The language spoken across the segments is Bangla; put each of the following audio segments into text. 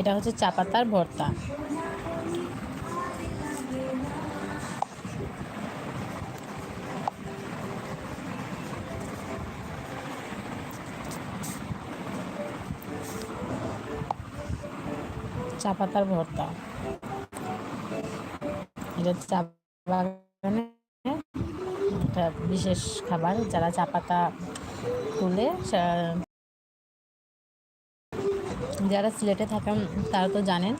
এটা হচ্ছে চা পাতার ভর্তা। চা পাতার ভর্তা। এটা চা বাগানে একটা বিশেষ খাবার, যারা চা পাতা তুলে যারা সিলেটে থাকেন তারা তো জানেন।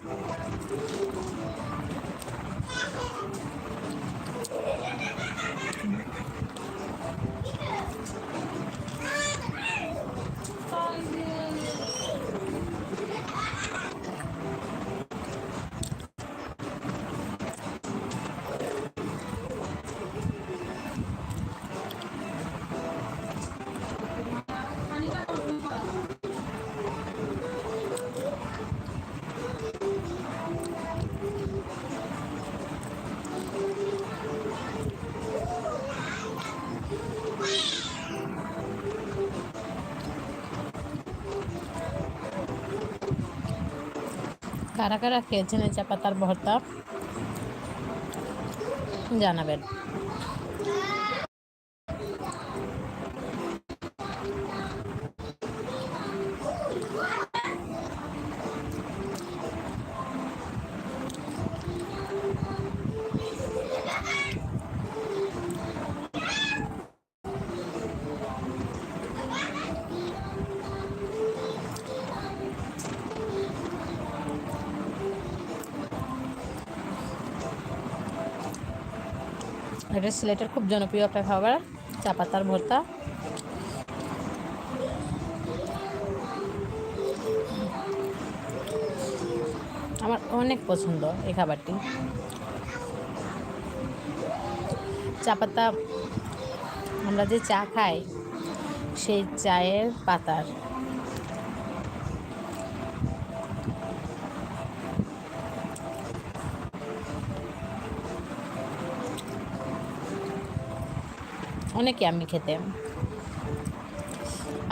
কারা কারা খেয়েছেন এই চা পাতার ভর্তা জানাবেন। এটা সিলেটের খুব জনপ্রিয় একটা খাবার, চা পাতার ভর্তা। আমার অনেক পছন্দ এই খাবারটি। চা পাতা, আমরা যে চা খাই, সেই চায়ের পাতার অনেকে আমি খেতে।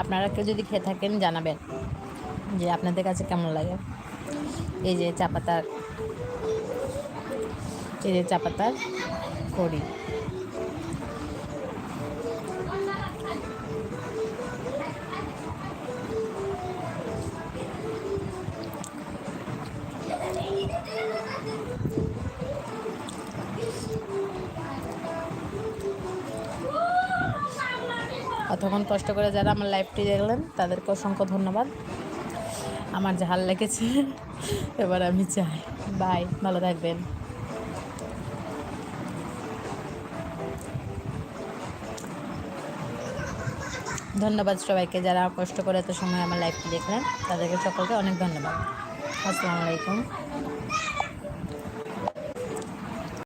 আপনারা কেউ যদি খেয়ে থাকেন, জানাবেন যে আপনাদের কাছে কেমন লাগে। এই যে চা পাতার এই যে চা পাতার অতক্ষণ কষ্ট করে যারা আমার লাইফটি দেখলেন, তাদেরকে অসংখ্য ধন্যবাদ। আমার ঝাল লেগেছে, এবার আমি চাই বাই, ভালো থাকবেন। ধন্যবাদ সবাইকে যারা কষ্ট করে এত সময় আমার লাইফটি দেখলেন, তাদেরকে সকলকে অনেক ধন্যবাদ। আসসালামু আলাইকুম।